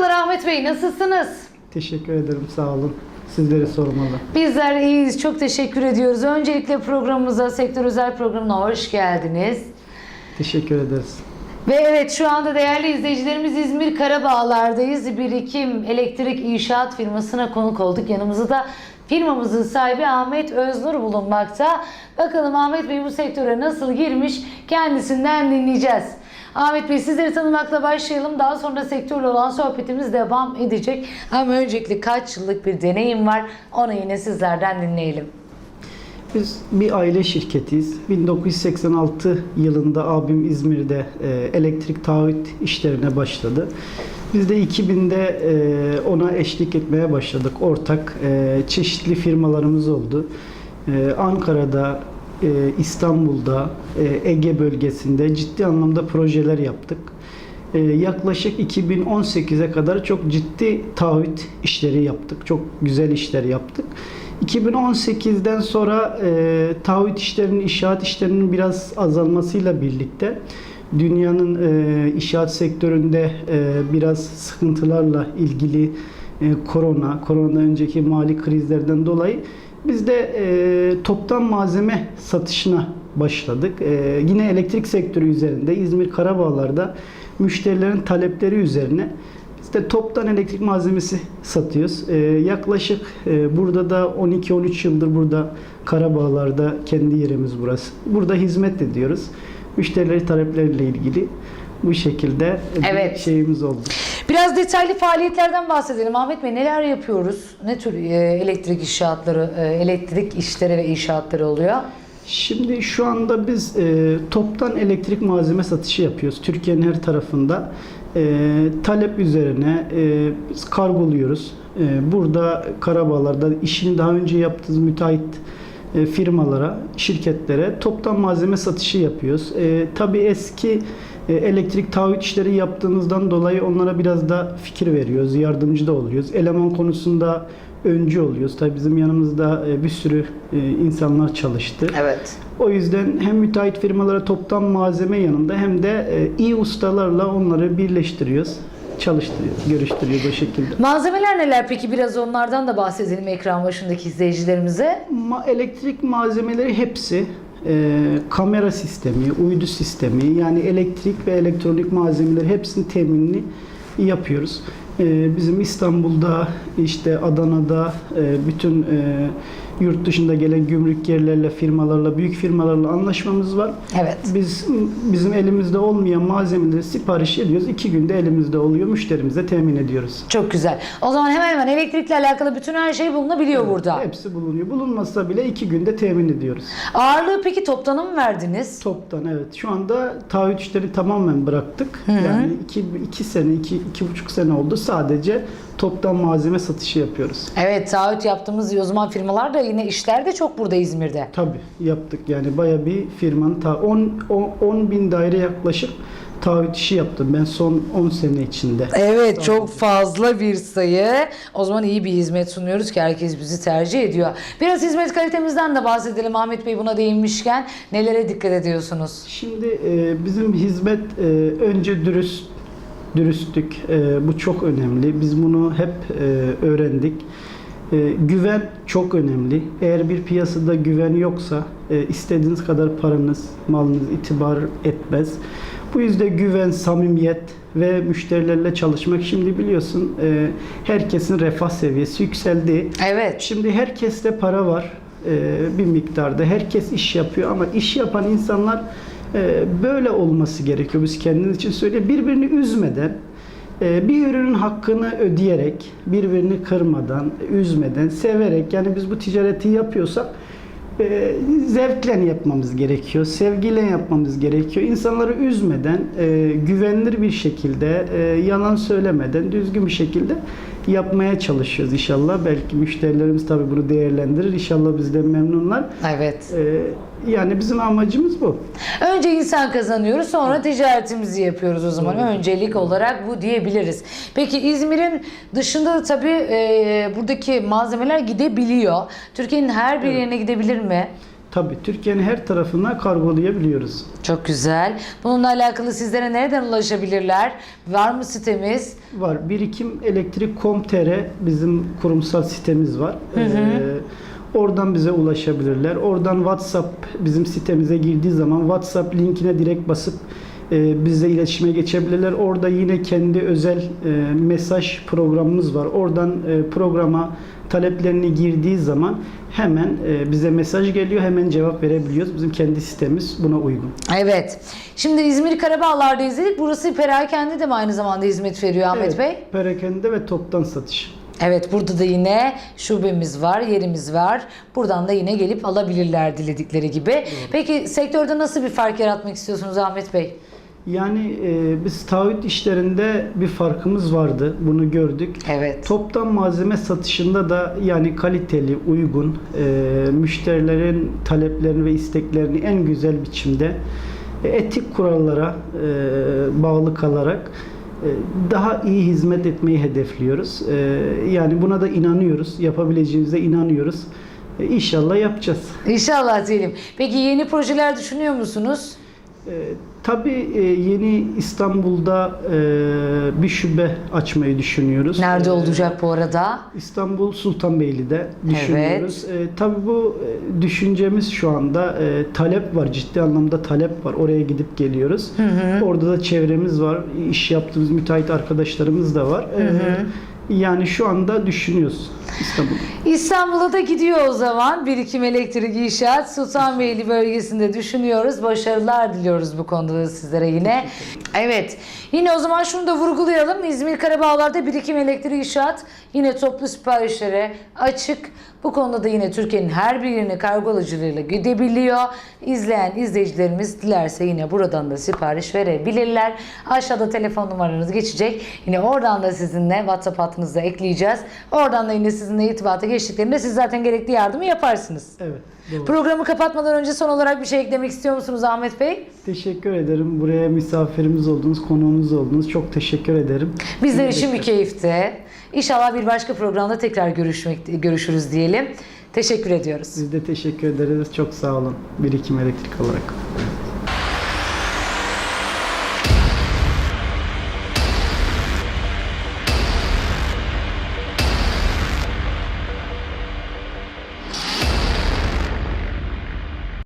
Merhabalar Ahmet Bey, nasılsınız? Teşekkür ederim, sağ olun. Sizleri sormalı. Bizler iyiyiz, çok teşekkür ediyoruz. Öncelikle programımıza, sektör özel programına hoş geldiniz. Teşekkür ederiz. Ve evet şu anda değerli izleyicilerimiz İzmir Karabağlar'dayız. Birikim Elektrik İnşaat firmasına konuk olduk. Yanımızda da firmamızın sahibi Ahmet Öznur bulunmakta. Bakalım Ahmet Bey bu sektöre nasıl girmiş kendisinden dinleyeceğiz. Ahmet Bey sizleri tanımakla başlayalım. Daha sonra sektörle olan sohbetimiz devam edecek. Ama öncelikle kaç yıllık bir deneyim var onu yine sizlerden dinleyelim. Biz bir aile şirketiyiz. 1986 yılında abim İzmir'de e, elektrik taahhüt işlerine başladı. Biz de 2000'de e, ona eşlik etmeye başladık. Ortak e, çeşitli firmalarımız oldu. Ankara'da, e, İstanbul'da, e, Ege bölgesinde ciddi anlamda projeler yaptık. E, yaklaşık 2018'e kadar çok ciddi taahhüt işleri yaptık. Çok güzel işler yaptık. 2018'den sonra e, taahhüt işlerinin, inşaat işlerinin biraz azalmasıyla birlikte dünyanın e, inşaat sektöründe e, biraz sıkıntılarla ilgili e, korona, koronadan önceki mali krizlerden dolayı biz de e, toptan malzeme satışına başladık. E, yine elektrik sektörü üzerinde İzmir Karabağlar'da müşterilerin talepleri üzerine biz de toptan elektrik malzemesi satıyoruz. E, yaklaşık e, burada da 12-13 yıldır burada Karabağlar'da kendi yerimiz burası. Burada hizmet ediyoruz. Müşterileri talepleriyle ilgili bu şekilde bir Evet. şeyimiz oldu. Biraz detaylı faaliyetlerden bahsedelim. Ahmet Bey neler yapıyoruz? Ne tür e, elektrik inşaatları, e, elektrik işleri ve inşaatları oluyor? Şimdi şu anda biz e, toptan elektrik malzeme satışı yapıyoruz. Türkiye'nin her tarafında. E, talep üzerine e, biz kargoluyoruz. E, burada Karabağlar'da işini daha önce yaptığımız müteahhit e, firmalara, şirketlere toptan malzeme satışı yapıyoruz. E, tabii eski elektrik taahhüt işleri yaptığımızdan dolayı onlara biraz da fikir veriyoruz, yardımcı da oluyoruz. Eleman konusunda öncü oluyoruz. Tabii bizim yanımızda e, bir sürü e, insanlar çalıştı. Evet. O yüzden hem müteahhit firmalara toptan malzeme yanında hem de e, iyi ustalarla onları birleştiriyoruz, çalıştırıyoruz, görüştürüyoruz o şekilde. Malzemeler neler peki? Biraz onlardan da bahsedelim ekran başındaki izleyicilerimize. Ma- elektrik malzemeleri hepsi e, kamera sistemi, uydu sistemi yani elektrik ve elektronik malzemeleri hepsinin teminini yapıyoruz. E, bizim İstanbul'da, işte Adana'da e, bütün e, yurt dışında gelen gümrük yerlerle, firmalarla, büyük firmalarla anlaşmamız var. Evet. Biz bizim elimizde olmayan malzemeleri sipariş ediyoruz. İki günde elimizde oluyor. Müşterimize temin ediyoruz. Çok güzel. O zaman hemen hemen elektrikle alakalı bütün her şey bulunabiliyor burada. Hepsi bulunuyor. Bulunmasa bile iki günde temin ediyoruz. Ağırlığı peki toptana mı verdiniz? Toptan evet. Şu anda taahhüt işleri tamamen bıraktık. Yani iki, iki sene, iki, iki buçuk sene oldu. Sadece toptan malzeme satışı yapıyoruz. Evet taahhüt yaptığımız o zaman firmalar da yine işler de çok burada İzmir'de. Tabii yaptık yani baya bir firmanın ta 10, 10, 10 bin daire yaklaşık taahhüt işi yaptım ben son 10 sene içinde. Evet çok fazla bir sayı. O zaman iyi bir hizmet sunuyoruz ki herkes bizi tercih ediyor. Biraz hizmet kalitemizden de bahsedelim Ahmet Bey buna değinmişken. Nelere dikkat ediyorsunuz? Şimdi e, bizim hizmet e, önce dürüst dürüstlük e, bu çok önemli. Biz bunu hep e, öğrendik. E, güven çok önemli. Eğer bir piyasada güven yoksa e, istediğiniz kadar paranız, malınız itibar etmez. Bu yüzden güven, samimiyet ve müşterilerle çalışmak şimdi biliyorsun e, herkesin refah seviyesi yükseldi. Evet. Şimdi herkeste para var e, bir miktarda. Herkes iş yapıyor ama iş yapan insanlar böyle olması gerekiyor. Biz kendimiz için söylüyoruz. Birbirini üzmeden, e, bir ürünün hakkını ödeyerek, birbirini kırmadan, üzmeden, severek yani biz bu ticareti yapıyorsak e, zevkle yapmamız gerekiyor, sevgiyle yapmamız gerekiyor. İnsanları üzmeden, e, güvenilir bir şekilde, e, yalan söylemeden, düzgün bir şekilde yapmaya çalışıyoruz inşallah. Belki müşterilerimiz tabii bunu değerlendirir. İnşallah bizden memnunlar. Evet. E, yani bizim amacımız bu. Önce insan kazanıyoruz sonra ticaretimizi yapıyoruz o zaman. Öncelik olarak bu diyebiliriz. Peki İzmir'in dışında da tabii e, buradaki malzemeler gidebiliyor. Türkiye'nin her bir yerine gidebilir mi? Tabii Türkiye'nin her tarafına kargolayabiliyoruz. Çok güzel. Bununla alakalı sizlere nereden ulaşabilirler? Var mı sitemiz? Var. Birikim Elektrik.com.tr bizim kurumsal sitemiz var. Ee, oradan bize ulaşabilirler. Oradan WhatsApp bizim sitemize girdiği zaman WhatsApp linkine direkt basıp e, bizle iletişime geçebilirler. Orada yine kendi özel e, mesaj programımız var. Oradan e, programa taleplerini girdiği zaman hemen e, bize mesaj geliyor. Hemen cevap verebiliyoruz. Bizim kendi sitemiz buna uygun. Evet. Şimdi İzmir Karabağlar'da izledik. Burası perakende de mi aynı zamanda hizmet veriyor Ahmet Evet, Bey? Perakende ve toptan satış. Evet burada da yine şubemiz var, yerimiz var. Buradan da yine gelip alabilirler diledikleri gibi. Peki sektörde nasıl bir fark yaratmak istiyorsunuz Ahmet Bey? Yani e, biz taahhüt işlerinde bir farkımız vardı. Bunu gördük. Evet. Toptan malzeme satışında da yani kaliteli, uygun, e, müşterilerin taleplerini ve isteklerini en güzel biçimde e, etik kurallara e, bağlı kalarak e, daha iyi hizmet etmeyi hedefliyoruz. E, yani buna da inanıyoruz. Yapabileceğimize inanıyoruz. E, İnşallah yapacağız. İnşallah diyelim. Peki yeni projeler düşünüyor musunuz? E, tabii e, yeni İstanbul'da e, bir şube açmayı düşünüyoruz. Nerede E, olacak bu arada? İstanbul Sultanbeyli'de düşünüyoruz. E, tabii bu e, düşüncemiz şu anda e, talep var. Ciddi anlamda talep var. Oraya gidip geliyoruz. Orada da çevremiz var. iş yaptığımız müteahhit arkadaşlarımız da var. E, yani şu anda düşünüyoruz İstanbul'a da gidiyor o zaman. Birikim Elektrik İnşaat Sultanbeyli bölgesinde düşünüyoruz. Başarılar diliyoruz bu konuda da sizlere yine. Evet. Yine o zaman şunu da vurgulayalım. İzmir Karabağlar'da Birikim Elektrik İnşaat yine toplu siparişlere açık. Bu konuda da yine Türkiye'nin her bir yerine kargo alıcılığıyla gidebiliyor. İzleyen izleyicilerimiz dilerse yine buradan da sipariş verebilirler. Aşağıda telefon numaranız geçecek. Yine oradan da sizinle WhatsApp hattınızda ekleyeceğiz. Oradan da yine sizinle irtibata geçtiklerinde siz zaten gerekli yardımı yaparsınız. Evet. Doğru. Programı kapatmadan önce son olarak bir şey eklemek istiyor musunuz Ahmet Bey? Teşekkür ederim. Buraya misafirimiz oldunuz, konuğumuz oldunuz. Çok teşekkür ederim. Bizler için bir keyifti. İnşallah bir başka programda tekrar görüşmek görüşürüz diyelim. Teşekkür ediyoruz. Biz de teşekkür ederiz. Çok sağ olun. Birikim elektrik olarak.